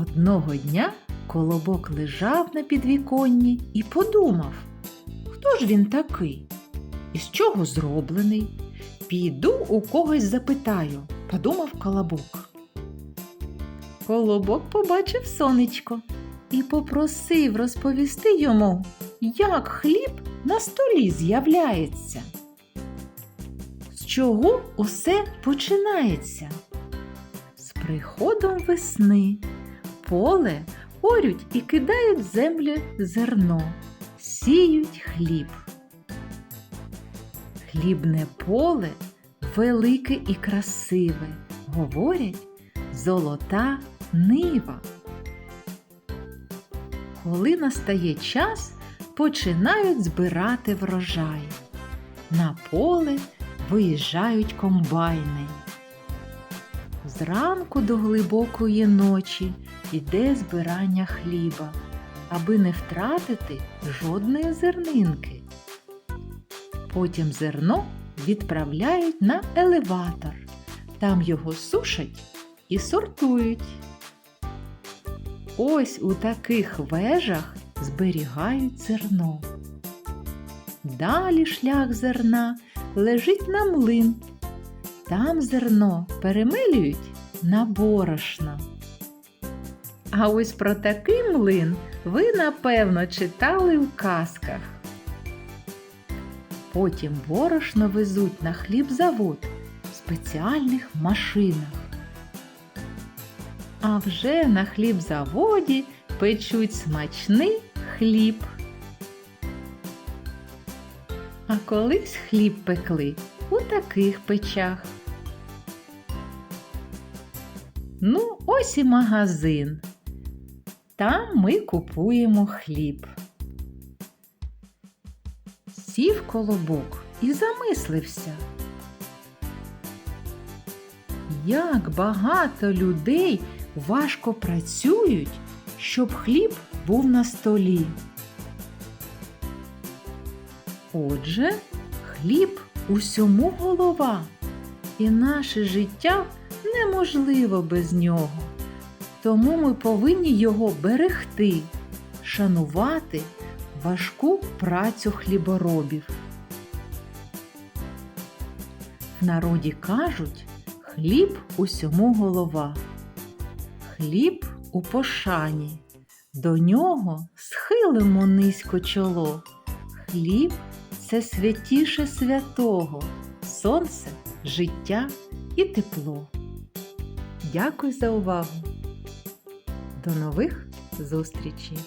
Одного дня колобок лежав на підвіконні і подумав, хто ж він такий? Із чого зроблений? Піду у когось запитаю, подумав колобок. Колобок побачив сонечко і попросив розповісти йому, як хліб на столі з'являється. З чого усе починається? З приходом весни поле орють і кидають в землю зерно, сіють хліб. Хлібне поле велике і красиве, говорять золота нива. Коли настає час, починають збирати врожай. На поле виїжджають комбайни. Зранку до глибокої ночі йде збирання хліба, аби не втратити жодної зернинки. Потім зерно відправляють на елеватор. Там його сушать і сортують. Ось у таких вежах зберігають зерно. Далі шлях зерна лежить на млин. Там зерно перемилюють на борошно. А ось про такий млин ви, напевно, читали в казках. Потім борошно везуть на хлібзавод в спеціальних машинах. А вже на хлібзаводі печуть смачний хліб. А колись хліб пекли у таких печах. Ну, ось і магазин. Там ми купуємо хліб. Сів колобок і замислився. Як багато людей важко працюють, щоб хліб був на столі. Отже, хліб усьому голова, і наше життя неможливо без нього. Тому ми повинні його берегти, шанувати важку працю хліборобів. В народі кажуть, хліб усьому голова, хліб у пошані, до нього схилимо низько чоло. Хліб це святіше святого, сонце, життя і тепло. Дякую за увагу! До нових зустрічей!